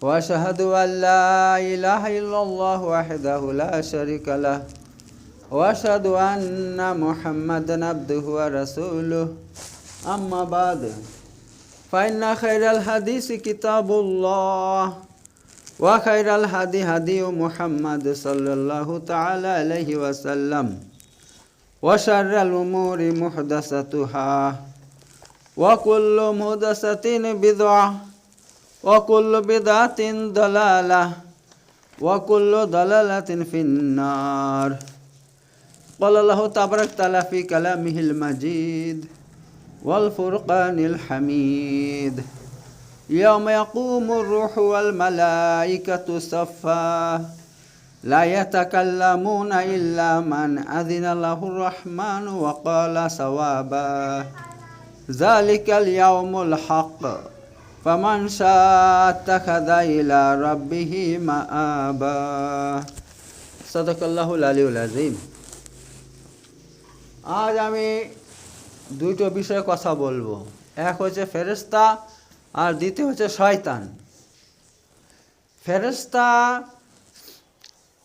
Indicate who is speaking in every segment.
Speaker 1: وأشهد أن لا إله إلا الله وحده لا شريك له. وأشهد أن محمدا عبده ورسوله. أما بعد فإن خير الحديث كتاب الله وخير الهدي هدي محمد صلى الله تعالى عليه وسلم وشر الأمور محدثتها وكل محدثة بدعة وكل بدعة ضلالة وكل ضلالة في النار. قال الله تبارك وتعالى في كلامه المجيد والفرقان الحميد. يوم يقوم الروح والملائكة صفا لا يتكلمون إلا من أذن له الرحمن وقال صوابا ذلك اليوم الحق. فمن شاء اتخذ إلى ربه مآبا صدق الله العلي العظيم আজ আমি দুটো বিষয়ে কথা বলবো এক হচ্ছে ফেরেস্তা আর দ্বিতীয় হচ্ছে শয়তান ফেরেস্তা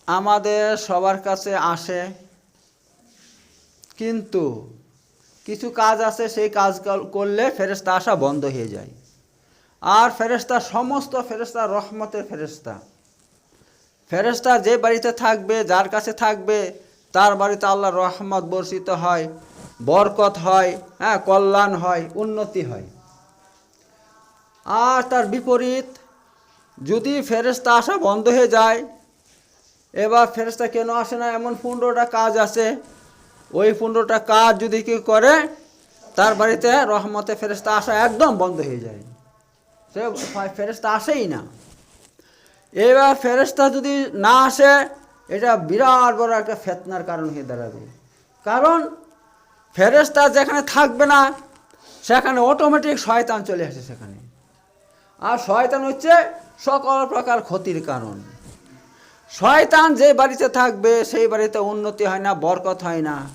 Speaker 1: আমাদের সবার কাছে আসে কিন্তু কিছু কাজ আছে সেই কাজ করলে ফেরেস্তা আসা বন্ধ হয়ে যায় আর ফেরেস্তা সমস্ত ফেরেস্তা রহমতের ফেরেস্তা ফেরেস্তা যে বাড়িতে থাকবে, যার কাছে থাকবে, তার বাড়িতে আল্লাহ রহমত বর্ষিত হয়, বরকত হয় হ্যাঁ কল্যাণ হয়, উন্নতি হয়। আর তার বিপরীত, যদি ফেরেস্তা আসা বন্ধ হয়ে যায়, এবার ফেরেস্তা কেন আসে না? এমন পনেরোটা কাজ আছে। ওই পনেরোটা কাজ যদি কেউ করে, তার বাড়িতে রহমতে ফেরেস্তা আসা একদম বন্ধ হয়ে যায়। সে ফেরেস্তা আসেই না। এবার ফেরেস্তা যদি না আসে, এটা বিরাট বড় একটা ফেতনার কারণ হয়ে দাঁড়াবে। কারণ ফেরেস্তা যেখানে থাকবে না, সেখানে অটোমেটিক শয়তান চলে আসে সেখানে। আর শয়তান হচ্ছে সকল প্রকার ক্ষতির কারণ। শয়তান যে বাড়িতে থাকবে, সেই বাড়িতে উন্নতি হয় না, বরকত হয় না,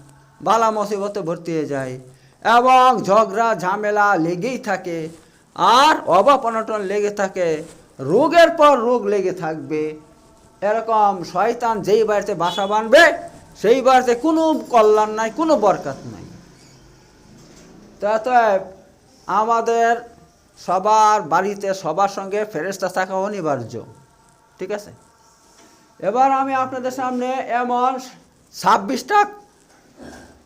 Speaker 1: বালা মুসিবতে ভর্তি হয়ে যায়। এবং ঝগড়া, ঝামেলা লেগেই থাকে। আর অভাব অনটন লেগে থাকে, রোগের পর রোগ লেগে থাকবে। এরকম শয়তান যেই বাড়িতে বাসা বানবে সেই বাড়িতে কোনো কল্যাণ নাই, কোনো বরকাত নাই। তো আমাদের সবার বাড়িতে, সবার সঙ্গে ফেরেস্তা থাকা অনিবার্য, ঠিক আছে? এবার আমি আপনাদের সামনে এমন ছাব্বিশটা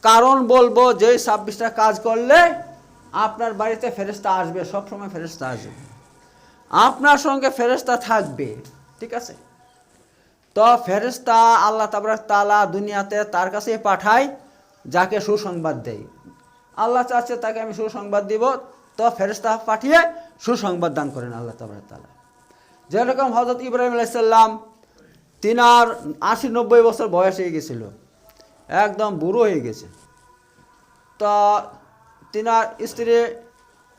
Speaker 1: কারণ বলব যে ছাব্বিশটা কাজ করলে আপনার বাড়িতে ফেরেস্তা আসবে, সবসময় ফেরেস্তা আসবে। আপনার সঙ্গে ফেরেস্তা থাকবে, ঠিক আছে? তো ফেরেস্তা আল্লাহ তাবরাক তালা দুনিয়াতে তার কাছে পাঠায়, যাকে সুসংবাদ দেয়। আল্লাহ চাচ্ছে তাকে আমি সুসংবাদ দিব, তো ফেরেস্তা পাঠিয়ে সুসংবাদ দান করেন আল্লাহ তাবরাক তালা যেরকম হজরত ইব্রাহিম আলাইসাল্লাম তিনার আশি নব্বই বছর বয়স হয়ে গেছিল, একদম বুড়ো হয়ে গেছে। তো তিনার স্ত্রী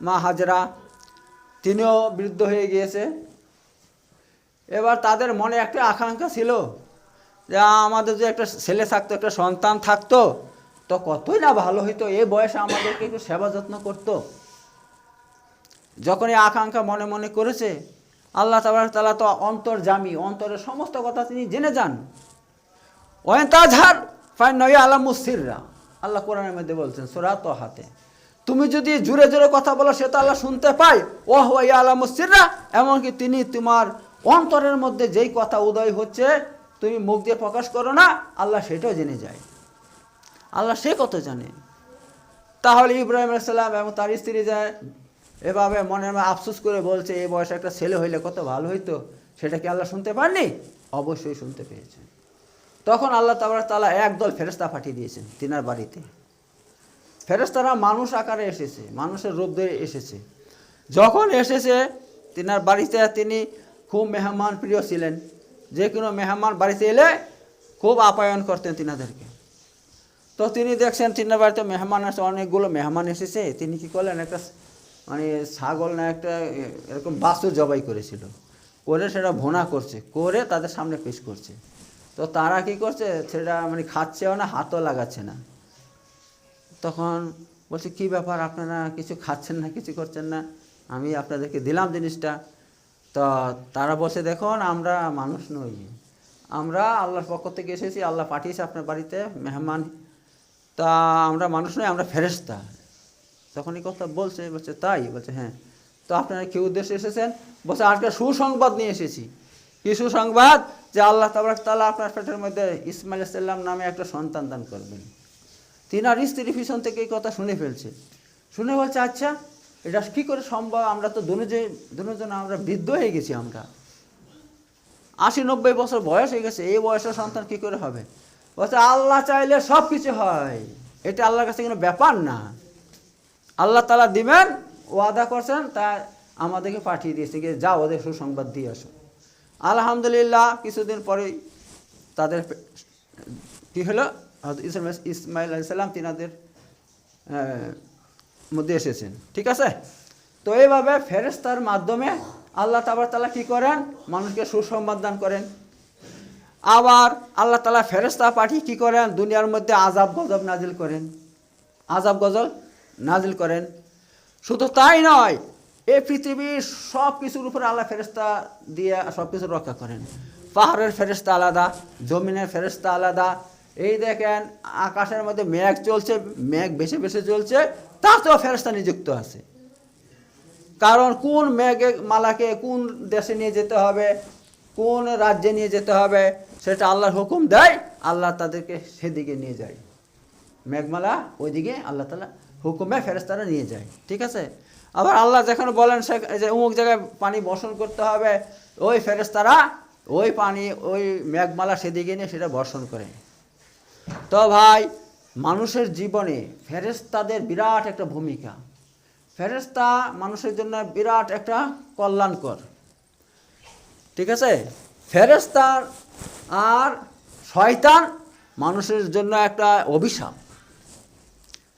Speaker 1: মা হাজরা, তিনিও বৃদ্ধ হয়ে গিয়েছে। এবার তাদের মনে একটা আকাঙ্ক্ষা ছিল যে, আমাদের যে একটা ছেলে থাকতো, একটা সন্তান থাকতো, তো কতই না ভালো হইতো এই বয়সে আমাদেরকে একটু সেবা যত্ন করতো। যখন এই আকাঙ্ক্ষা মনে মনে করেছে, আল্লাহ তালা তো অন্তর জামি, অন্তরের সমস্ত কথা তিনি জেনে যান। ওয়েন তাজহার ফাইন নয় আলামুসিররা আল্লাহ কোরআনের মধ্যে বলছেন, সোরা তো হাতে তুমি যদি জুড়ে জুড়ে কথা বলো, সে তো আল্লাহ শুনতে পাই ও ইয়া আলামুসিররা এমনকি তিনি তোমার অন্তরের মধ্যে যেই কথা উদয় হচ্ছে, তুমি মুখ দিয়ে প্রকাশ করো না, আল্লাহ সেটাও জেনে যায়। আল্লাহ সে কত জানে? তাহলে ইব্রাহিম আলাইসাল্লাম এবং তার স্ত্রী যায় এভাবে মনে মনে আফসোস করে বলছে এই বয়সে একটা ছেলে হইলে কত ভালো হইতো, সেটা কি আল্লাহ শুনতে পাননি? অবশ্যই শুনতে পেয়েছেন তখন আল্লাহ তাবার তালা একদল ফেরস্তা পাঠিয়ে দিয়েছেন তিনার বাড়িতে। ফেরেস্তারা মানুষ আকারে এসেছে, মানুষের রূপ ধরে এসেছে। যখন এসেছে, তিনার বাড়িতে তিনি খুব মেহমান প্রিয় ছিলেন। যে কোনো মেহমান বাড়িতে এলে খুব আপ্যায়ন করতেন তিনাদেরকে। তো তিনি দেখছেন, তিনার বাড়িতে মেহমান আছে, অনেকগুলো মেহমান এসেছে। তিনি কি করলেন, একটা মানে ছাগল না একটা এরকম বাছুর জবাই করেছিল। করে সেটা ভোনা করছে, করে তাদের সামনে পেশ করছে। তো তারা কি করছে, সেটা মানে খাচ্ছেও না, হাতও লাগাচ্ছে না। তখন বলছে, কি ব্যাপার আপনারা কিছু খাচ্ছেন না, কিছু করছেন না? আমি আপনাদেরকে দিলাম জিনিসটা। তো তারা বলছে, দেখুন, আমরা মানুষ নই। আমরা আল্লাহর পক্ষ থেকে এসেছি, আল্লাহ পাঠিয়েছে আপনার বাড়িতে মেহমান। তা আমরা মানুষ নই, আমরা ফেরেস্তা তখন এই কথা বলছে বলছে, তাই? বলছে হ্যাঁ। তো আপনারা কি উদ্দেশ্যে এসেছেন? বলছে, আজকে সুসংবাদ নিয়ে এসেছি। কি সুসংবাদ? যে আল্লাহ তাবারক তাআলা আপনার পেটের মধ্যে ইসমাইল সাল্লাম নামে একটা সন্তান দান করবেন। তিনার স্ত্রী পিছন থেকে এই কথা শুনে ফেলছে। শুনে বলছে আচ্ছা এটা কী করে সম্ভব? আমরা তো দুজনে দুজন আমরা বৃদ্ধ হয়ে গেছি আমরা। আশি নব্বই বছর বয়স হয়ে গেছে, এই বয়সের সন্তান কি করে হবে? বলছে, আল্লাহ চাইলে সব কিছু হয়। এটা আল্লাহর কাছে কোনো ব্যাপার না। আল্লাহ তালা দিবেন, ওয়াদা করছেন, তা আমাদেরকে পাঠিয়ে দিয়েছে। গিয়ে যাও, ওদের সুসংবাদ দিয়ে আসো। আলহামদুলিল্লাহ, কিছুদিন পরেই তাদের কি হলো? ইসমাইল ইসমাইল আলাইসাল্লাম তিনাদের মধ্যে এসেছেন। ঠিক আছে? তো এইভাবে ফেরেস্তার মাধ্যমে আল্লাহ তাবার তালা কী করেন? মানুষকে সুসংবাদ দান করেন। আবার আল্লাহ তালা ফেরেস্তা পাঠিয়ে কী করেন? দুনিয়ার মধ্যে আজাব গজব নাজিল করেন। আজাব গজল নাজিল করেন। শুধু তাই নয়, এই পৃথিবীর সব কিছুর উপরে আল্লাহ ফেরেস্তা দিয়ে সব কিছু রক্ষা করেন। পাহাড়ের ফেরেস্তা আলাদা, জমিনের ফেরেস্তা আলাদা এই দেখেন, আকাশের মধ্যে মেঘ চলছে, মেঘ বেশি বেশি চলছে তাতেও ফেরেস্তা নিযুক্ত আছে। কারণ কোন মেঘে মালাকে কোন দেশে নিয়ে যেতে হবে, কোন রাজ্যে নিয়ে যেতে হবে, সেটা আল্লাহর হুকুম দেয়, আল্লাহ তাদেরকে সেদিকে নিয়ে যায়। মেঘমালা ওইদিকে আল্লাহ তালা হুকুমে ফেরেস্তারা নিয়ে যায়, ঠিক আছে? আবার আল্লাহ যখন বলেন সে যে অমুক জায়গায় পানি বর্ষণ করতে হবে, ওই ফেরেস্তারা ওই পানি, ওই মেঘমালা সেদিকে নিয়ে সেটা বর্ষণ করে। তো ভাই, মানুষের জীবনে ফেরেস্তাদের বিরাট একটা ভূমিকা। ফেরেস্তা মানুষের জন্য বিরাট একটা কল্যাণকর। ঠিক আছে? ফেরেস্তার আর শয়তান মানুষের জন্য একটা অভিশাপ।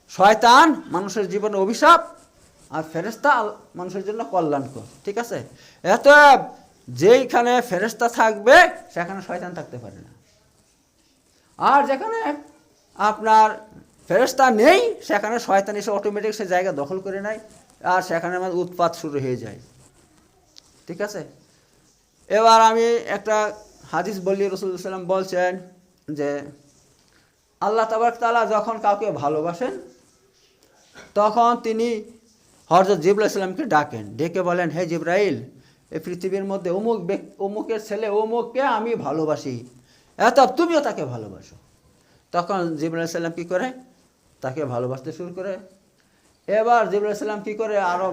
Speaker 1: শয়তান মানুষের জীবনে অভিশাপ আর ফেরেস্তা মানুষের জন্য কল্যাণকর। ঠিক আছে? এত যেইখানে ফেরেস্তা থাকবে, সেখানে শয়তান থাকতে পারে না। আর যেখানে আপনার ফেরেস্তা নেই, সেখানে শয়তান এসে অটোমেটিক সে জায়গা দখল করে নেয়, আর সেখানে আমার উৎপাত শুরু হয়ে যায়। ঠিক আছে? এবার আমি একটা হাদিস বলি, রসুল সাল্লাম বলছেন যে, আল্লাহ তাবারক তাআলা যখন কাউকে ভালোবাসেন, তখন তিনি হরজত জিবুল্লাহ সাল্লামকে ডাকেন। ডেকে বলেন, হে জিব্রাইল এই পৃথিবীর মধ্যে অমুক ব্যক্তি অমুকের ছেলে, অমুককে আমি ভালোবাসি। এত তুমিও তাকে ভালোবাসো। তখন জিবুল্লাহ সাল্লাম কী করে? তাকে ভালোবাসতে শুরু করে। এবার জিবুল্লাহ সাল্লাম কী করে? আরও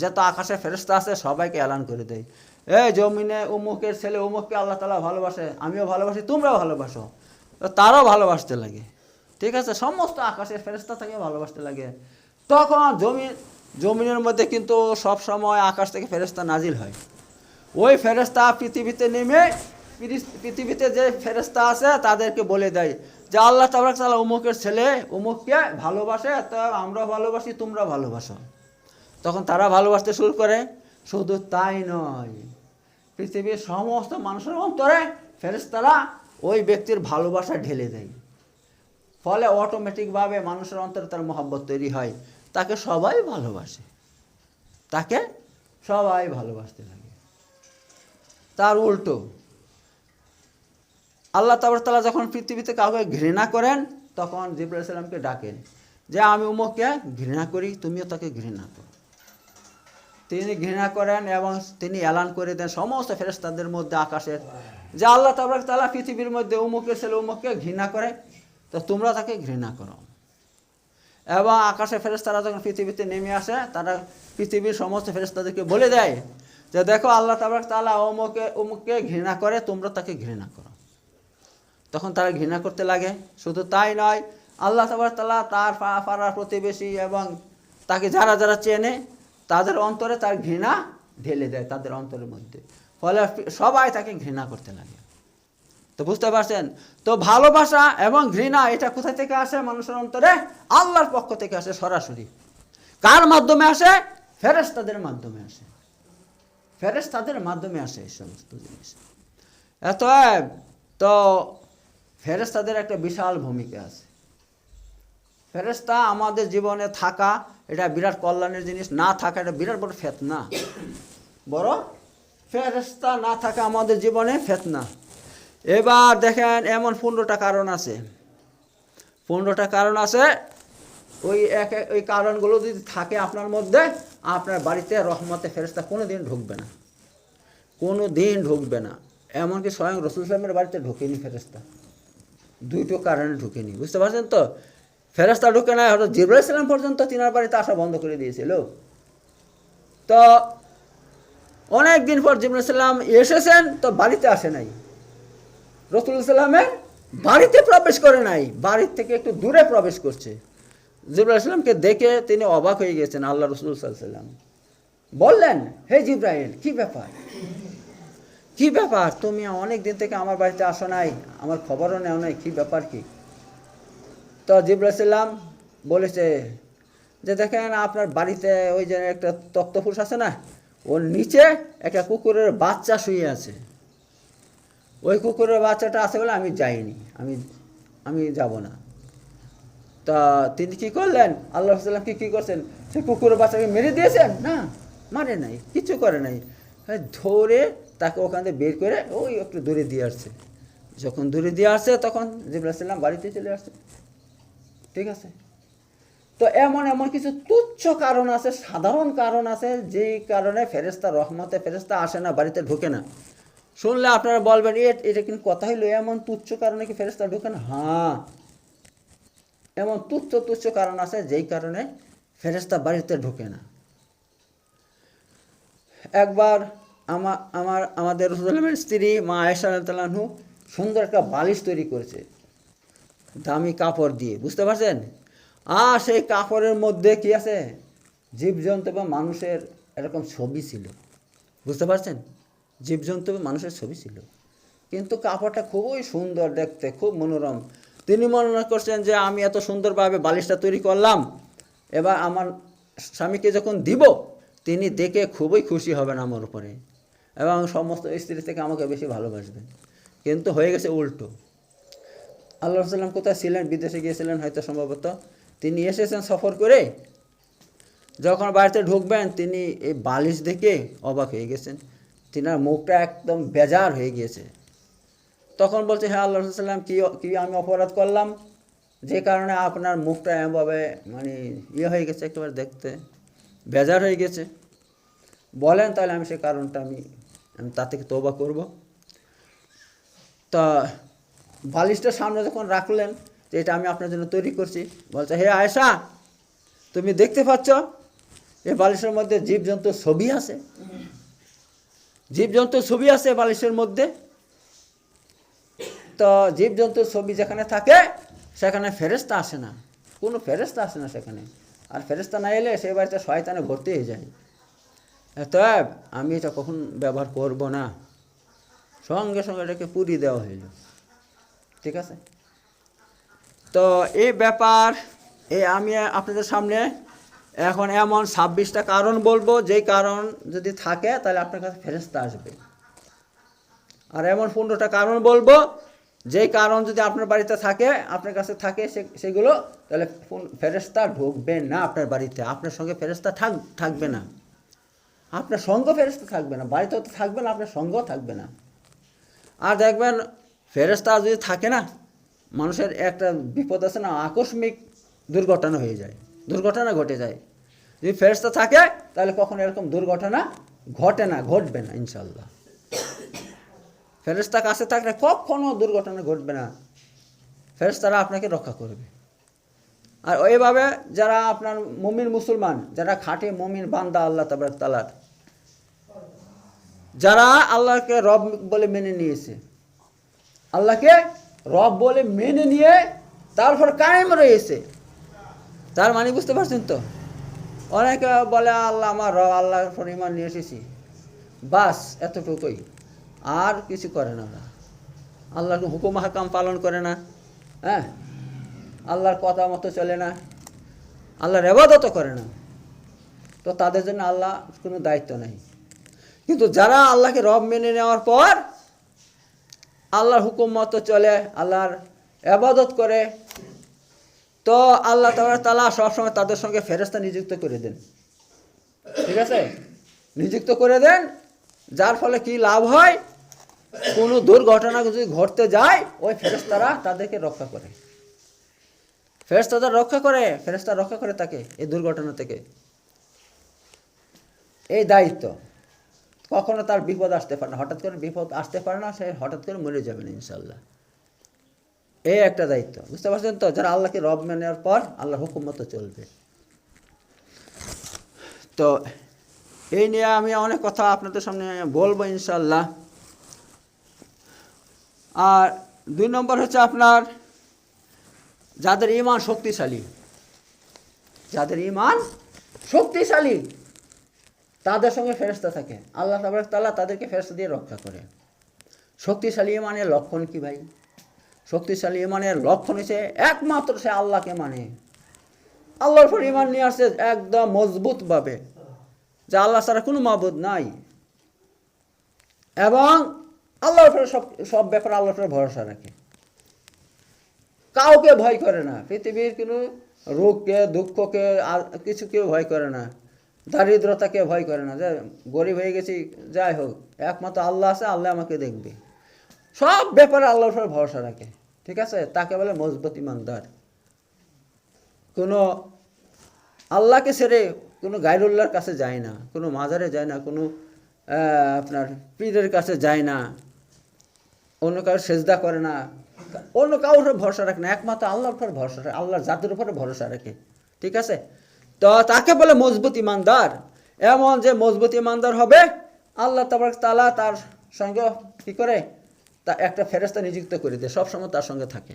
Speaker 1: যত আকাশে ফেরস্তা আছে, সবাইকে এলান করে দেয়। এই জমিনে উমুকের ছেলে উমুককে আল্লাহ তালা ভালোবাসে, আমিও ভালোবাসি, তোমরাও ভালোবাসো। তারাও ভালোবাসতে লাগে। ঠিক আছে? সমস্ত আকাশের ফেরস্তা তাকে ভালোবাসতে লাগে। তখন জমিন জমিনের মধ্যে কিন্তু সব সময় আকাশ থেকে ফেরেস্তা নাজিল হয়। ওই ফেরেস্তা পৃথিবীতে নেমে পৃথিবীতে যে ফেরেস্তা আছে, তাদেরকে বলে দেয় যে আল্লাহ তাবারক তাআলা অমুকের ছেলে, উমুককে ভালোবাসে, তা আমরা ভালোবাসি, তোমরা ভালোবাসো। তখন তারা ভালোবাসতে শুরু করে। শুধু তাই নয়, পৃথিবীর সমস্ত মানুষের অন্তরে ফেরেস্তারা ওই ব্যক্তির ভালোবাসা ঢেলে দেয়। ফলে অটোমেটিকভাবে মানুষের অন্তরে তার মহব্বত তৈরি হয়। তাকে সবাই ভালোবাসে। তাকে সবাই ভালোবাসতে লাগে তার উল্টো আল্লাহ তালা যখন পৃথিবীতে কাউকে ঘৃণা করেন, তখন জিব্রাইল সাল্লামকে ডাকেন, যে আমি উমুককে ঘৃণা করি, তুমিও তাকে ঘৃণা করো। তিনি ঘৃণা করেন এবং তিনি এলান করে দেন সমস্ত ফেরেস্তাদের মধ্যে আকাশের যে আল্লাহ তাবরাক তালা পৃথিবীর মধ্যে উমুকের ছেলে উমুককে ঘৃণা করে, তো তোমরা তাকে ঘৃণা করো। এবং আকাশে ফেরেস্তারা যখন পৃথিবীতে নেমে আসে, তারা পৃথিবীর সমস্ত ফেরেস্তাদেরকে বলে দেয়, যে দেখো আল্লাহ তাবরাক তালা অমুকে অমুককে ঘৃণা করে, তোমরা তাকে ঘৃণা করো। তখন তারা ঘৃণা করতে লাগে। শুধু তাই নয়, আল্লাহ তাবার তালা তার পাড়ার প্রতিবেশী এবং তাকে যারা যারা চেনে, তাদের অন্তরে তার ঘৃণা ঢেলে দেয় তাদের অন্তরের মধ্যে। ফলে সবাই তাকে ঘৃণা করতে লাগে। তো বুঝতে পারছেন? তো ভালোবাসা এবং ঘৃণা এটা কোথা থেকে আসে? মানুষের অন্তরে আল্লাহর পক্ষ থেকে আসে সরাসরি। কার মাধ্যমে আসে? ফেরেস্তাদের মাধ্যমে আসে। ফেরেস্তাদের মাধ্যমে আসে এই সমস্ত জিনিস। এত তো ফেরেস্তাদের একটা বিশাল ভূমিকা আছে। ফেরেস্তা আমাদের জীবনে থাকা এটা বিরাট কল্যাণের জিনিস, না থাকা এটা বিরাট বড় ফেতনা। বড় ফেরেস্তা না থাকা আমাদের জীবনে ফেতনা। এবার দেখেন এমন পনেরোটা কারণ আছে। পনেরোটা কারণ আছে, ওই এক ওই কারণগুলো যদি থাকে আপনার মধ্যে, আপনার বাড়িতে রহমতে ফেরেস্তা কোনো দিন ঢুকবে না। কোনো দিন ঢুকবে না। এমনকি স্বয়ং রসুল সালামের বাড়িতে ঢুকেনি ফেরেস্তা দুটো কারণে ঢুকেনি, বুঝতে পারছেন তো? ফেরেস্তা ঢুকে নাই হয়তো জিব্রাইল ইসলাম পর্যন্ত তিনার বাড়িতে আসা বন্ধ করে দিয়েছিল। তো অনেক দিন পর ইসলাম এসেছেন, তো বাড়িতে আসে নাই। রসুল ইসলামের বাড়িতে প্রবেশ করে নাই, বাড়ির থেকে একটু দূরে প্রবেশ করছে। ইসলামকে দেখে তিনি অবাক হয়ে গেছেন, আল্লাহ রসুল সাল্লাম বললেন, হে জিব্রাইল, কি ব্যাপার? কি ব্যাপার? তুমি অনেক দিন থেকে আমার বাড়িতে আসো নাই, আমার খবরও নেও নাই, কি ব্যাপার কি? তো জিব্রাইসাল্লাম বলেছে যে দেখেন আপনার বাড়িতে ওই যে একটা তক্তপুরুষ আছে না, ওর নিচে একটা কুকুরের বাচ্চা শুয়ে আছে। ওই কুকুরের বাচ্চাটা আছে বলে আমি যাইনি, আমি আমি যাব না। তা তিনি কি করলেন? আল্লাহ সাল্লাম কি, কী করছেন? সে কুকুরের বাচ্চাকে মেরে দিয়েছেন? না, মারে নাই, কিছু করে নাই। ধরে তাকে ওখান থেকে বের করে ওই একটু দূরে দিয়ে আসছে। যখন দূরে দিয়ে আসছে, তখন সাল্লাম বাড়িতে চলে আসছে। ঠিক আছে? তো এমন এমন কিছু তুচ্ছ কারণ আছে, সাধারণ কারণ আছে, যেই কারণে ফেরেস্তা রহমতে ফেরেস্তা আসে না, বাড়িতে ঢোকে না। শুনলে আপনারা বলবেন এটা কিন্তু কথা হইল, এমন তুচ্ছ কারণে কি ফেরেস্তা ঢোকে না? হ্যাঁ। এমন তুচ্ছ তুচ্ছ কারণ আছে, যেই কারণে ফেরেস্তা বাড়িতে ঢোকে না। একবার আমার আমার, আমাদের রসুলের স্ত্রী মা আয়েশা তালাহু সুন্দর একটা বালিশ তৈরি করেছে। দামি কাপড় দিয়ে, বুঝতে পারছেন? আর সেই কাপড়ের মধ্যে কি আছে? জীবজন্তু বা মানুষের এরকম ছবি ছিল। বুঝতে পারছেন? জীবজন্তু মানুষের ছবি ছিল। কিন্তু কাপড়টা খুবই সুন্দর দেখতে, খুব মনোরম। তিনি মনে করছেন যে, আমি এত সুন্দরভাবে বালিশটা তৈরি করলাম, এবার আমার স্বামীকে যখন দিব, তিনি দেখে খুবই খুশি হবেন আমার উপরে। এবং সমস্ত স্ত্রী থেকে আমাকে বেশি ভালোবাসবেন কিন্তু হয়ে গেছে উল্টো। আল্লাহ সাল্লাম কোথায় ছিলেন? বিদেশে গিয়েছিলেন হয়তো সম্ভবত। তিনি এসেছেন সফর করে। যখন বাড়িতে ঢুকবেন, তিনি এই বালিশ দেখে অবাক হয়ে গেছেন। তিনার মুখটা একদম বেজার হয়ে গিয়েছে। তখন বলছে হ্যাঁ আল্লাহ সাল্লাম, কী কী আমি অপরাধ করলাম? যে কারণে আপনার মুখটা এমনভাবে মানে ইয়ে হয়ে গেছে, একেবারে দেখতে বেজার হয়ে গেছে। বলেন তাহলে আমি সে কারণটা আমি আমি তা থেকে তৌবা করব। তা বালিশটা সামনে যখন রাখলেন, যে এটা আমি আপনার জন্য তৈরি করছি, বলছে, হে আয়েশা, তুমি দেখতে পাচ্ছ এই বালিশের মধ্যে জীবজন্তুর ছবি আছে। জীবজন্তুর ছবি আছে বালিশের মধ্যে। তো জীবজন্তুর ছবি যেখানে থাকে, সেখানে ফেরেস্তা আসে না। কোনো ফেরেস্তা আসে না সেখানে। আর ফেরেস্তা না এলে সেই বাড়িতে শয়তানে ভর্তি হয়ে যায়। অতএব আমি এটা কখন ব্যবহার করব না? সঙ্গে সঙ্গে এটাকে পুরি দেওয়া হইল। ঠিক আছে? তো এই ব্যাপার এই আমি আপনাদের সামনে এখন এমন ছাব্বিশটা কারণ বলব, যেই কারণ যদি থাকে তাহলে আপনার কাছে ফেরেস্তা আসবে। আর এমন পনেরোটা কারণ বলব, যেই কারণ যদি আপনার বাড়িতে থাকে, আপনার কাছে থাকে সেগুলো, তাহলে ফেরেস্তা ঢুকবে না আপনার বাড়িতে। আপনার সঙ্গে ফেরেস্তা থাক, থাকবে না। আপনার সঙ্গ ফেরেস্তা থাকবে না বাড়িতে তো থাকবে না, আপনার সঙ্গ থাকবে না। আর দেখবেন ফেরেস্তা যদি থাকে না, মানুষের একটা বিপদ আছে না, আকস্মিক দুর্ঘটনা হয়ে যায়, দুর্ঘটনা ঘটে যায়। যদি ফেরেস্তা থাকে, তাহলে কখনো এরকম দুর্ঘটনা ঘটে না, ঘটবে না ইনশাল্লাহ ফেরেস্তা কাছে থাকলে কখনো দুর্ঘটনা ঘটবে না। ফেরেস্তারা আপনাকে রক্ষা করবে। আর ওইভাবে যারা আপনার মমিন মুসলমান, যারা খাঁটি মমিন বান্দা, আল্লাহ তাবার তালার যারা আল্লাহকে রব বলে মেনে নিয়েছে। আল্লাহকে রব বলে মেনে নিয়ে তারপর কায়েম রয়েছে। তার মানে বুঝতে পারছেন তো? অনেকে বলে, আল্লাহ আমার রব, আল্লাহর পরিমাণ নিয়ে এসেছি। বাস, এতটুকুই। আর কিছু করে না আল্লাহর হুকুম হাকাম পালন করে না। হ্যাঁ? আল্লাহর কথা মতো চলে না। আল্লাহর এবাদতও করে না। তো তাদের জন্য আল্লাহ কোনো দায়িত্ব নেই। কিন্তু যারা আল্লাহকে রব মেনে নেওয়ার পর আল্লাহর হুকুম মতো চলে, আল্লাহর আবাদত করে, তো আল্লাহ তালা সবসময় তাদের সঙ্গে ফেরস্তা নিযুক্ত করে দেন। ঠিক আছে? নিযুক্ত করে দেন, যার ফলে কি লাভ হয়? কোনো দুর্ঘটনা যদি ঘটতে যায়, ওই ফেরেস্তারা তাদেরকে রক্ষা করে। ফেরেস্তারা রক্ষা করে ফেরেস্তা রক্ষা করে তাকে এই দুর্ঘটনা থেকে। এই দায়িত্ব। কখনো তার বিপদ আসতে পারে না। হঠাৎ করে বিপদ আসতে পারে না, সে হঠাৎ করে মরে যাবে না ইনশাল্লাহ এই একটা দায়িত্ব, বুঝতে পারছেন তো? যারা আল্লাহকে রব মেনে নেওয়ার পর আল্লাহর হুকুম মতো চলবে। তো এই নিয়ে আমি অনেক কথা আপনাদের সামনে বলব ইনশাল্লাহ আর দুই নম্বর হচ্ছে আপনার যাদের ইমান শক্তিশালী। যাদের ইমান শক্তিশালী। তাদের সঙ্গে ফেরস্তা থাকে। আল্লাহ তালা তাদেরকে ফেরস্তা দিয়ে রক্ষা করে। শক্তিশালী ইমানের লক্ষণ কি ভাই? শক্তিশালী ইমানের লক্ষণ হচ্ছে একমাত্র সে আল্লাহকে মানে। আল্লাহর উপর ইমান নিয়ে আসছে একদম মজবুতভাবে, যে আল্লাহ ছাড়া কোনো মাবুদ নাই। এবং আল্লাহর উপরে সব সব ব্যাপারে আল্লাহর উপরে ভরসা রাখে। কাউকে ভয় করে না। পৃথিবীর কোনো রোগকে, দুঃখকে, আর কিছু কেউ ভয় করে না। দারিদ্রতাকে ভয় করে না, যে গরিব হয়ে গেছি, যাই হোক, একমাত্র আল্লাহ আছে, আল্লাহ আমাকে দেখবে। সব ব্যাপারে আল্লাহর উপরে ভরসা রাখে, ঠিক আছে? তাকে বলে মজবুত ইমানদার। কোনো আল্লাহকে ছেড়ে কোনো গাইরুল্লাহর কাছে যায় না, কোনো মাজারে যায় না, কোনো আপনার পীরের কাছে যায় না, অন্য কারোর সেজদা করে না, অন্য কারোর ভরসা রাখে না, একমাত্র আল্লাহর উপর ভরসা রাখে, আল্লাহর জাতির উপরে ভরসা রাখে, ঠিক আছে? তো তাকে বলে মজবুত ইমানদার। এমন যে মজবুত ইমানদার হবে, আল্লাহ তাবার তালা তার সঙ্গে কী করে? তা একটা ফেরেস্তা নিযুক্ত করে দেয় সবসময় তার সঙ্গে থাকে।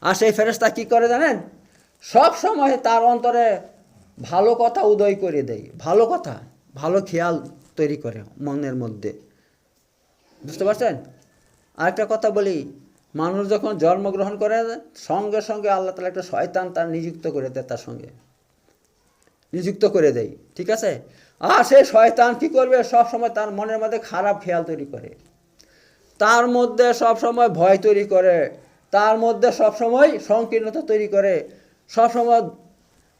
Speaker 1: আর সেই ফেরেস্তা কি করে জানেন? সব সময় তার অন্তরে ভালো কথা উদয় করে দেয়, ভালো কথা, ভালো খেয়াল তৈরি করে মনের মধ্যে। বুঝতে পারছেন? আরেকটা কথা বলি, মানুষ যখন জন্মগ্রহণ করে, সঙ্গে সঙ্গে আল্লাহ তালা একটা শয়তান তার নিযুক্ত করে দেয় তার সঙ্গে। নিযুক্ত করে দেয় ঠিক আছে? আর সেই শয়তান কি করবে? সব সময় তার মনের মধ্যে খারাপ খেয়াল তৈরি করে। তার মধ্যে সব সময় ভয় তৈরি করে। তার মধ্যে সব সময় সংকীর্ণতা তৈরি করে। সব সময়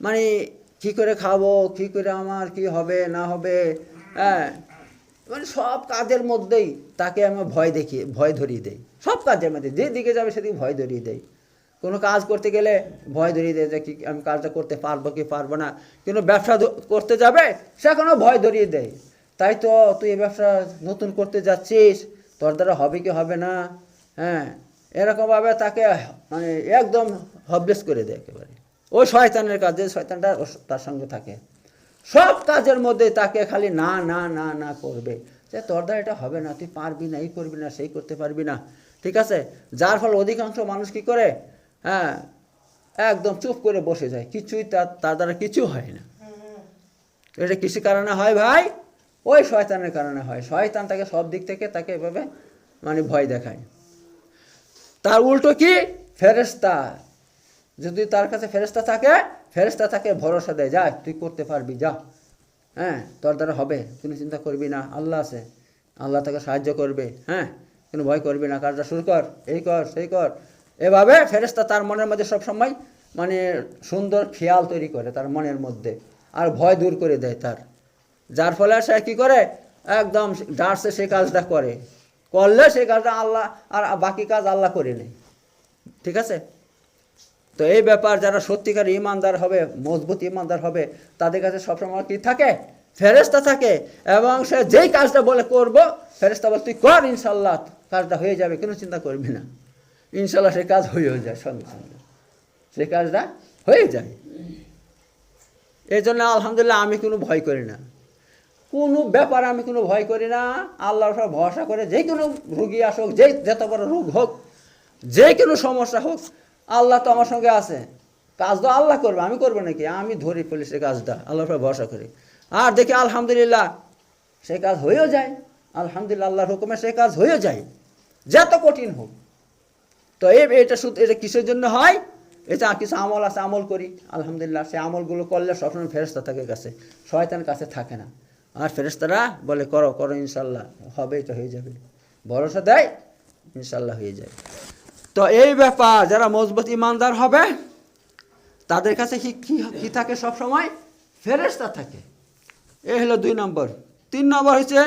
Speaker 1: মানে কি করে খাব? কি করে আমার কি হবে? না হবে? হ্যাঁ? মানে সব কাজের মধ্যেই তাকে আমি ভয় দেখিয়ে, ভয় ধরিয়ে দেই। সব কাজের মধ্যে, যেদিকে যাবে সেদিকে ভয় ধরিয়ে দেয় কোনো কাজ করতে গেলে ভয় ধরিয়ে দেয় যে কি, আমি কাজটা করতে পারব কি পারব না। কিন্তু ব্যবসা করতে যাবে সেখানেও ভয় ধরিয়ে দেয়। তাই তো তুই এই ব্যবসা নতুন করতে যাচ্ছিস, তোর দ্বারা হবে কি হবে না? হ্যাঁ এরকমভাবে তাকে মানে একদম হবলেস করে দেয় একেবারে। ওই শয়তানের কাজে শয়তানটা তার সঙ্গে থাকে। সব কাজের মধ্যে তাকে খালি না না না না করবে। যে তোর দ্বারা এটা হবে না, তুই পারবি না, এই করবি না, সেই করতে পারবি না। ঠিক আছে? যার ফলে অধিকাংশ মানুষ কি করে? হ্যাঁ একদম চুপ করে বসে যায়। কিছুই তার দ্বারা কিছু হয় না। এটা কিসের কারণে হয় ভাই? ওই শয়তানের কারণে হয়। শয়তান তাকে সব দিক থেকে তাকে এভাবে মানে ভয় দেখায়। তার উল্টো কি? ফেরেস্তা যদি তার কাছে ফেরেস্তা থাকে ফেরেস্তা তাকে ভরসা দেয়, যা, তুই করতে পারবি, যা। হ্যাঁ তোর দ্বারা হবে, কোনো চিন্তা করবি না, আল্লাহ আছে। আল্লাহ তাকে সাহায্য করবে হ্যাঁ কোনো ভয় করবি না, কাজটা শুরু কর, এই কর, সেই কর। এভাবে ফেরেস্তা তার মনের মধ্যে সব সময় মানে সুন্দর খেয়াল তৈরি করে তার মনের মধ্যে আর ভয় দূর করে দেয় তার। যার ফলে সে কী করে? একদম যার সে সেই কাজটা করে। করলে সেই কাজটা আল্লাহ আর বাকি কাজ আল্লাহ করে নেই ঠিক আছে? তো এই ব্যাপার যারা সত্যিকার ইমানদার হবে, মজবুত ইমানদার হবে, তাদের কাছে সবসময় কি থাকে? ফেরেস্তা থাকে এবং সে যেই কাজটা বলে করব ফেরেস্তা বলে, তুই কর ইনশাল্লাহ কাজটা হয়ে যাবে, কোনো চিন্তা করবি না। ইনশাল্লাহ সে কাজ হয়েও যায় সঙ্গে সঙ্গে। সে কাজটা হয়ে যায়। এই জন্য আলহামদুলিল্লাহ আমি কোনো ভয় করি না। কোনো ব্যাপারে আমি কোনো ভয় করি না। আল্লাহর উপর ভরসা করে যে কোনো রুগী আসুক, যে যত বড় রোগ হোক, যে কোনো সমস্যা হোক, আল্লাহ তো আমার সঙ্গে আছে। কাজ তো আল্লাহ করবে, আমি করব নাকি? আমি ধরি সে কাজটা, আল্লাহর উপর ভরসা করি। আর দেখি আলহামদুলিল্লাহ সেই কাজ হয়েও যায়। আলহামদুলিল্লাহ আল্লাহর হুকুমে সেই কাজ হয়েও যায়। যত কঠিন হোক। তো এটা শুধু, এটা কিসের জন্য হয়? এটা কিছু আমল আছে, আমল করি। আলহামদুলিল্লাহ, সে আমলগুলো করলে সবসময় ফেরস্তা থাকে কাছে। শয়তান কাছে থাকে না। আর ফেরেস্তারা বলে, করো করো ইনশাল্লাহ হবে এটা হয়ে যাবে। ভরসা দেয় ইনশাল্লাহ হয়ে যায়। তো এই ব্যাপার, যারা মজবুত ইমানদার হবে, তাদের কাছে কি থাকে সব সময় ফেরেস্তা থাকে। এই হলো দুই নম্বর। তিন নম্বর হচ্ছে,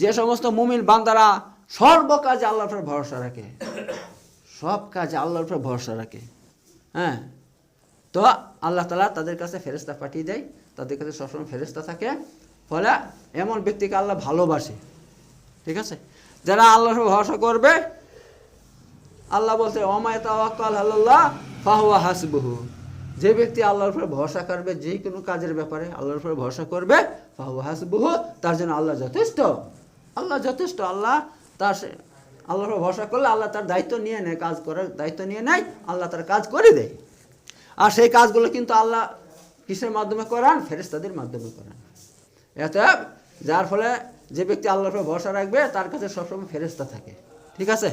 Speaker 1: যে সমস্ত মুমিন বান্দারা সর্ব কাজে আল্লাহর উপর ভরসা রাখে। সব কাজে আল্লাহর উপর ভরসা রাখে। হ্যাঁ? তো আল্লাহ তালা তাদের কাছে ফেরেস্তা পাঠিয়ে দেয়। তাদের কাছে সবসময় ফেরেস্তা থাকে। ফলে এমন ব্যক্তিকে আল্লাহ ভালোবাসে। ঠিক আছে? যারা আল্লাহর ভরসা করবে, আল্লাহ বলছে অমায় তাওয়াক্কাল আল্লাহ ফাহুয়া হাসবুহু। যে ব্যক্তি আল্লাহর উপরে ভরসা করবে, যে কোনো কাজের ব্যাপারে আল্লাহর উপরে ভরসা করবে, ফাহুয়া হাসবুহু, তার জন্য আল্লাহ যথেষ্ট। আল্লাহ যথেষ্ট। আল্লাহ তার সে- আল্লাহর ভরসা করলে আল্লাহ তার দায়িত্ব নিয়ে নেয়, কাজ করার দায়িত্ব নিয়ে নেয়, আল্লাহ তার কাজ করে দেয়। আর সেই কাজগুলো কিন্তু আল্লাহ কিসের মাধ্যমে করান? ফেরেস্তাদের মাধ্যমে করান। এতে যার ফলে যে ব্যক্তি আল্লাহর উপর ভরসা রাখবে, তার কাছে সবসময় ফেরেস্তা থাকে। ঠিক আছে?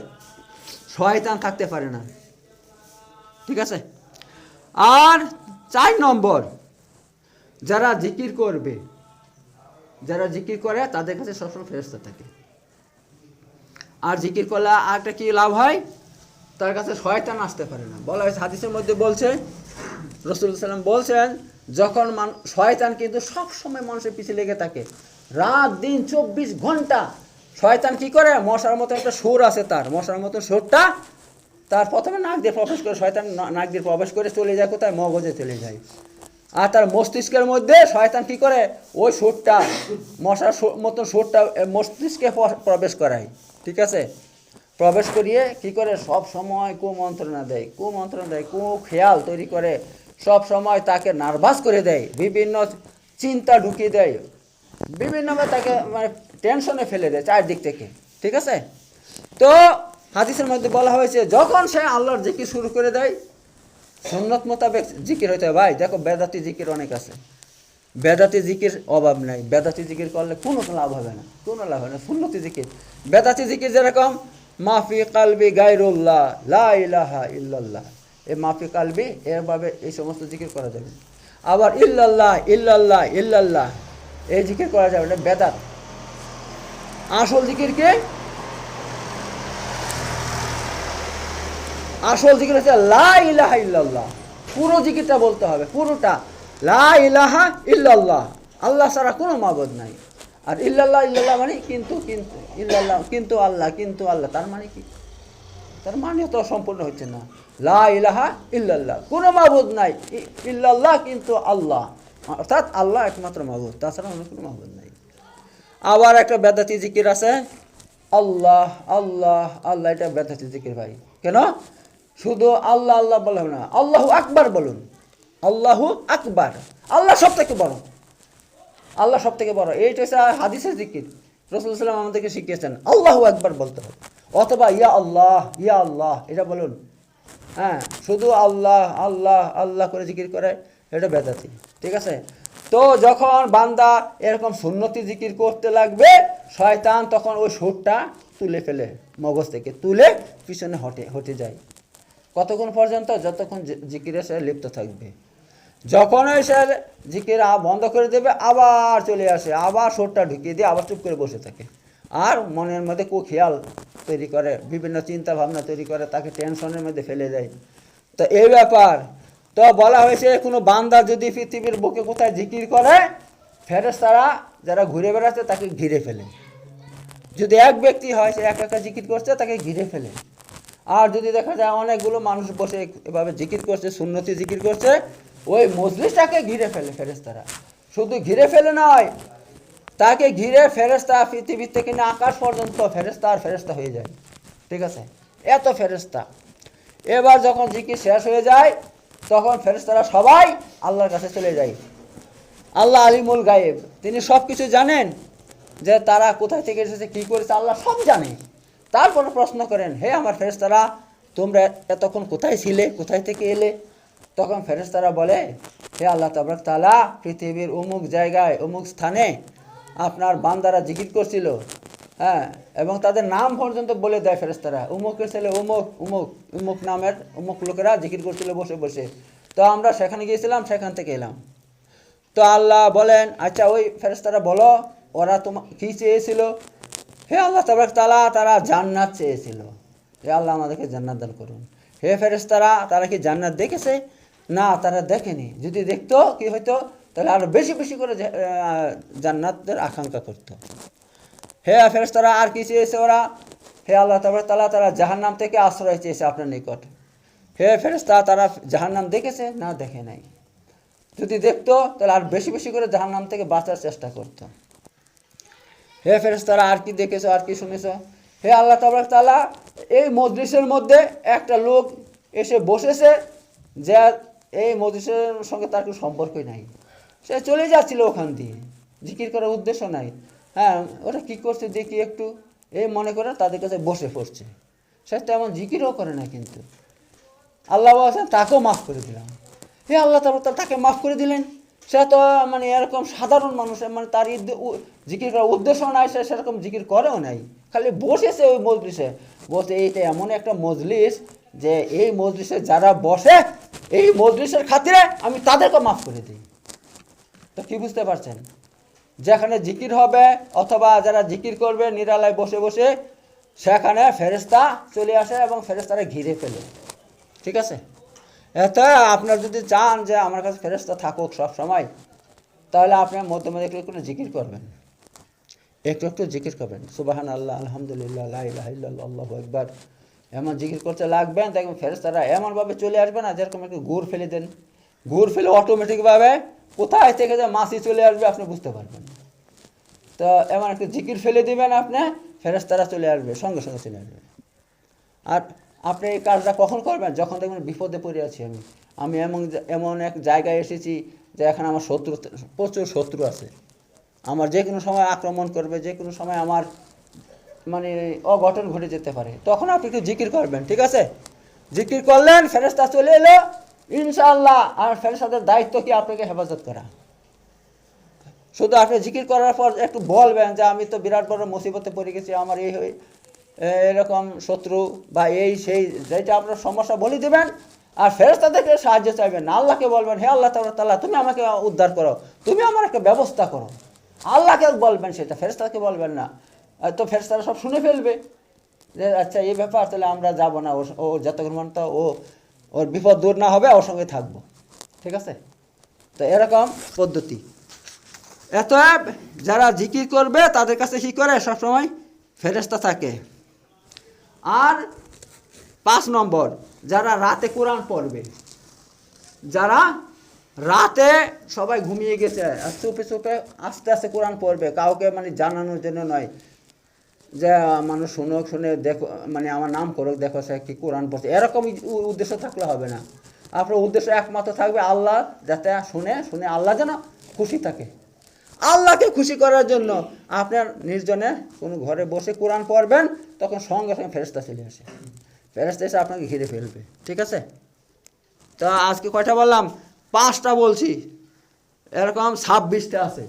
Speaker 1: শয়তান থাকতে পারে না। ঠিক আছে? আর চার নম্বর, যারা জিকির করবে, যারা জিকির করে, তাদের কাছে সবসময় ফেরস্তা থাকে। আর জিকির করলে আর একটা কি লাভ হয়? তার কাছে শয়তান আসতে পারে না। বলা হয়েছে, হাদিসের মধ্যে বলছে, রসুল সাল্লাম বলছেন, যখন মান, শয়তান কিন্তু সব সময় মানুষের পিছিয়ে লেগে থাকে। রাত, দিন, চব্বিশ ঘণ্টা। শয়তান কি করে? মশার মতো একটা সুর আছে তার। মশার মতো সুরটা তার প্রথমে নাক দিয়ে প্রবেশ করে, শয়তান নাক দিয়ে প্রবেশ করে চলে যায় কোথায়? মগজে চলে যায়। আর তার মস্তিষ্কের মধ্যে শয়তান কি করে? ওই সুরটা, মশার মতো সুরটা মস্তিষ্কে প্রবেশ করায়। ঠিক আছে? প্রবেশ করিয়ে কি করে? সব সময় কুমন্ত্রণা দেয় কুমন্ত্রণা দেয়, কু খেয়াল তৈরি করে, সব সময় তাকে নার্ভাস করে দেয়, বিভিন্ন চিন্তা ঢুকিয়ে দেয়, বিভিন্নভাবে তাকে মানে টেনশনে ফেলে দেয় চারদিক থেকে, ঠিক আছে? তো হাদিসের মধ্যে বলা হয়েছে, যখন সে আল্লাহর জিকির শুরু করে দেয়, সুন্নত মোতাবেক জিকির হইতে হয়। ভাই, দেখো বেদাতি জিকির অনেক আছে। বেদাতি জিকির অভাব নাই। বেদাতি জিকির করলে কোনো লাভ হবে না। কোনো লাভ হবে না। সুন্নতি জিকির। বেদাতি জিকির যেরকম, মাফি কালবি গাইরুল্লাহ লা ইলাহা ইল্লাল্লাহ। এই মাফি কালবি এরভাবে এই সমস্ত জিকির করা যাবে আবার, ইল্লাল্লাহ ইল্লাল্লাহ ইল্লাল্লাহ এই জিকির করা যাবে না। বেদাত। আসল জিকির কে? আসল জিকির হচ্ছে, লা ইলাহা ইল্লাল্লাহ পুরো জিকিরটা বলতে হবে। পুরোটা। লা ইলাহা ইল্লাল্লাহ। আল্লাহ ছাড়া কোনো মাবদ নাই। আর ইল্লাল্লাহ ইল্লাল্লাহ মানে কিন্তু কিন্তু, ইল্লাল্লাহ, কিন্তু আল্লাহ কিন্তু আল্লাহ, তার মানে কি? তার মানে তো সম্পূর্ণ হচ্ছে না। লা ইলাহা ইল্লাল্লাহ। কোনো মাবুদ নাই। ইল্লাল্লাহ, কিন্তু আল্লাহ। অর্থাৎ আল্লাহ একমাত্র মাবুদ, তাছাড়া অন্য কোনো মাবুদ নাই। আবার একটা বেদাতি জিকির আছে। আল্লাহ আল্লাহ আল্লাহ, এটা বেদাতি জিকির ভাই। কেন? শুধু আল্লাহ আল্লাহ বলা হবে না, আল্লাহ আকবার বলুন। আল্লাহ আকবার। আল্লাহ সব থেকে বড়। আল্লাহ সব থেকে বড়। এইটা হচ্ছে হাদিসের জিকির। রসুল সাল্লাম আমাদেরকে শিখিয়েছেন, আল্লাহ একবার বলতে হবে। অথবা ইয়া আল্লাহ ইয়া আল্লাহ, এটা বলুন। হ্যাঁ শুধু আল্লাহ আল্লাহ আল্লাহ করে জিকির করে, এটা বেদাতি। ঠিক আছে? তো যখন বান্দা এরকম সুন্নতি জিকির করতে লাগবে, শয়তান তখন ওই সুরটা তুলে ফেলে, মগজ থেকে তুলে পিছনে হটে হটে যায়। কতক্ষণ পর্যন্ত? যতক্ষণ জিকিরে সে লিপ্ত থাকবে। যখন সে জিকির বন্ধ করে দেবে, আবার চলে আসে, আবার সুরটা ঢুকিয়ে দিয়ে আবার চুপ করে বসে থাকে। আর মনের মধ্যে কু খেয়াল তৈরি করে, বিভিন্ন চিন্তা ভাবনা তৈরি করে, তাকে টেনশনের মধ্যে ফেলে দেয়। তো এই ব্যাপার। তো বলা হয়েছে, কোনো বান্দা যদি পৃথিবীর বুকে কোথায় জিকির করে ফেরেস তারা যারা ঘুরে বেড়াচ্ছে, তাকে ঘিরে ফেলে। যদি এক ব্যক্তি হয়, সে এক একা জিকির করছে, তাকে ঘিরে ফেলে। আর যদি দেখা যায়, অনেকগুলো মানুষ বসে এভাবে জিকির করছে, সুন্নতি জিকির করছে ওই মজলিসটাকে ঘিরে ফেলে ফেরেস্তারা শুধু ঘিরে ফেলে নয়, তাকে ঘিরে ফেরেস্তা পৃথিবীর থেকে নিয়ে আকাশ পর্যন্ত ফেরেস্তা আর ফেরেস্তা হয়ে যায়। ঠিক আছে? এত ফেরেস্তা এবার যখন জিকির শেষ হয়ে যায়, তখন ফেরেস্তারা সবাই আল্লাহর কাছে চলে যায়। আল্লাহ আলিমুল গায়েব, তিনি সব কিছু জানেন যে তারা কোথায় থেকে এসেছে, কী করেছে, আল্লাহ সব জানে। তারপরে প্রশ্ন করেন, হে আমার ফেরেস্তারা তোমরা এতক্ষণ কোথায় ছিলে? কোথায় থেকে এলে? তখন ফেরেস্তারা বলে, হে আল্লাহ তাবরাক তালা পৃথিবীর অমুক জায়গায়, অমুক স্থানে আপনার বান্দারা জিকির করছিল হ্যাঁ এবং তাদের নাম পর্যন্ত বলে দেয় ফেরেস্তারা উমুকের ছেলে উমুক উমুক উমুক নামের উমুক লোকেরা জিকির করছিল, বসে বসে। তো আমরা সেখানে গিয়েছিলাম, সেখান থেকে এলাম। তো আল্লাহ বলেন আচ্ছা ওই ফেরেস্তারা বলো, ওরা তোমার কী চেয়েছিল? হে আল্লাহ তাবার তালা তারা জান্নাত চেয়েছিল। হে আল্লাহ আমাদেরকে জান্নাত দান করুন। হে ফেরেস্তারা তারা কি জান্নাত দেখেছে? না তারা দেখেনি। যদি দেখতো কি হয়তো তাহলে আরও বেশি বেশি করে জা- আহ, জান্নাতের আকাঙ্ক্ষা করতো। হে ফেরস তারা আর কি চেয়েছে ওরা? হে আল্লাহ তাবার তালা তারা জাহান্নাম থেকে আশ্রয় চেয়েছে আপনার নিকট। হে ফেরেস্তা তারা জাহান্নাম দেখেছে? না দেখে নাই। যদি দেখতো তাহলে আর বেশি বেশি করে জাহান্নাম থেকে বাঁচার চেষ্টা করতো। হে ফেরেস্তারা আর কি দেখেছ আর কি শুনেছো? হে আল্লাহ তাবারক তালা এই মজলিসের মধ্যে একটা লোক এসে বসেছে যে এই মজলিসের সঙ্গে তার কোনো সম্পর্কই নাই। সে চলে যাচ্ছিল ওখান দিয়ে। জিকির করার উদ্দেশ্য নাই। হ্যাঁ ওটা কী করছে দেখি একটু। এই মনে করে তাদের কাছে বসে পড়ছে। সে তেমন জিকিরও করে না কিন্তু। আল্লাহ বলছেন, তাকেও মাফ করে দিলাম। হে আল্লাহ তারপর তাকে মাফ করে দিলেন? সে তো মানে এরকম সাধারণ মানুষ মানে তার জিকির করার উদ্দেশ্য নাই, সে সেরকম জিকির করেও নাই। খালি বসেছে ওই মজলিসে। বলতে এইটা এমন একটা মজলিস যে এই মজলিসে যারা বসে, এই মজলিসের খাতিরে আমি তাদেরকে মাফ করে দিই। তো কি বুঝতে পারছেন? যেখানে জিকির হবে অথবা যারা জিকির করবে, নিরালায় বসে বসে, সেখানে ফেরেস্তা চলে আসে এবং ফেরেস্তারা ঘিরে ফেলে। ঠিক আছে? এত আপনার যদি চান যে আমার কাছে ফেরেস্তা থাকুক সব সময়, তাহলে আপনি মধ্যে মধ্যে একটু একটু জিকির করবেন। একটু একটু জিকির করবেন। সুবাহান আল্লাহ আলহামদুলিল্লাহ ইল্লাল্লাহ, আল্লাহু আকবার। এমন জিকির করতে লাগবেন, দেখবেন ফেরেস্তারা এমনভাবে চলে আসবে না, যেরকম একটু গুড় ফেলে দেন। গুড় ফেলে অটোমেটিকভাবে কোথায় থেকে যে মাছি চলে আসবে আপনি বুঝতে পারবেন। তো এমন একটু জিকির ফেলে দিবেন আপনি ফেরেস্তারা চলে আসবে, সঙ্গে সঙ্গে চলে আসবে। আর আপনি এই কাজটা কখন করবেন? যখন দেখবেন বিপদে পড়ে আছি আমি। আমি এমন এমন এক জায়গায় এসেছি যে এখানে আমার শত্রু, প্রচুর শত্রু আছে। আমার যে কোনো সময় আক্রমণ করবে যে কোনো সময় আমার মানে অঘটন ঘটে যেতে পারে। তখন আপনি একটু জিকির করবেন, ঠিক আছে? জিকির করলেন ফেরেস্তা চলে এলো। ইনশাআল্লাহ, আর ফেরেস্তাদের দায়িত্ব কি? আপনাকে হেফাজত করা। শুধু আপনি জিকির করার পর একটু বলবেন যে, আমি তো বিরাট বড় মুসিবতে পড়ে গেছি, আমার এই হয়ে এরকম শত্রু বা এই, সেই, যেটা আপনার সমস্যা বলে দেবেন। আর ফেরস্তা থেকে সাহায্য চাইবেন আল্লাহকে বলবেন, হে আল্লাহ তাআলা, তুমি আমাকে উদ্ধার করো, তুমি আমার একটা ব্যবস্থা করো। আল্লাহকে বলবেন সেটা ফেরস্তাকে বলবেন না। তো ফেরস্তারা সব শুনে ফেলবে যে আচ্ছা এই ব্যাপার, তাহলে আমরা যাব না। ও যতক্ষণ পর্যন্ত ও, ওর বিপদ দূর না হবে, ওর সঙ্গে থাকব। ঠিক আছে? তো এরকম পদ্ধতি। এত যারা জিকির করবে, তাদের কাছে কি করে? সবসময় ফেরেস্তা থাকে। আর পাঁচ নম্বর, যারা রাতে কোরআন পড়বে, যারা রাতে সবাই ঘুমিয়ে গেছে, আর চুপে চুপে আস্তে আস্তে কোরআন পড়বে, কাউকে মানে জানানোর জন্য নয়। যে, মানুষ শুনুক, শুনে দেখো মানে আমার নাম করুক, দেখো সে কি কোরআন পড়ছে। এরকম উদ্দেশ্য থাকলে হবে না। আপনার উদ্দেশ্য একমাত্র থাকবে আল্লাহ, যাতে শুনে শুনে আল্লাহ যেন খুশি থাকে। আল্লাহকে খুশি করার জন্য আপনার নির্জনে কোনো ঘরে বসে কোরআন পড়বেন, তখন সঙ্গে সঙ্গে ফেরস্তা চলে আসে। ফেরস্তা এসে আপনাকে ঘিরে ফেলবে। ঠিক আছে? তো আজকে কয়টা বললাম? পাঁচটা বলছি। এরকম ছাব্বিশটা আছে।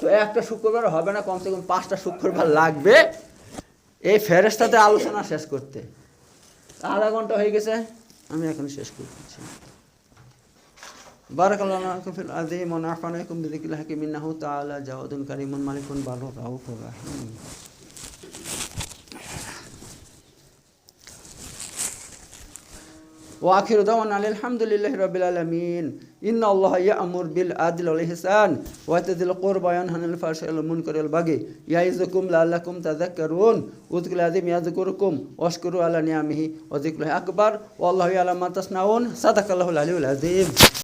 Speaker 1: তো একটা শুক্রবার হবে না, কমসে কম পাঁচটা শুক্রবার লাগবে। এই ফেরেস্তাতে আলোচনা শেষ করতে আধা ঘন্টা হয়ে গেছে আমি এখন শেষ করতেছি بارك الله لكم في العظيم ونفعناكم بذكر الحكيم انه تعالى جواد كريم ملك بر رؤوف رحيم ওয়াখির দাওয়ান আলহামদুলিল্লাহ রবিল আলমিন ইন্না আল্লাহ ইয়ামুর বিল আদিল আল হিসান ওয়াতাদিল কোরবায়ন হানিল ফাশাল মুনকারিল বাগি ইয়াইজুকুম লাআল্লাকুম তাযাক্কারুন উযকুল আযীম ইয়াযকুরুকুম ওয়াশকুরু আলা নিয়ামিহি ওয়া যিকরিহি আকবার ওয়াল্লাহু ইয়ালামু তাসনাউন সাদাকাল্লাহুল আলিউল আযীম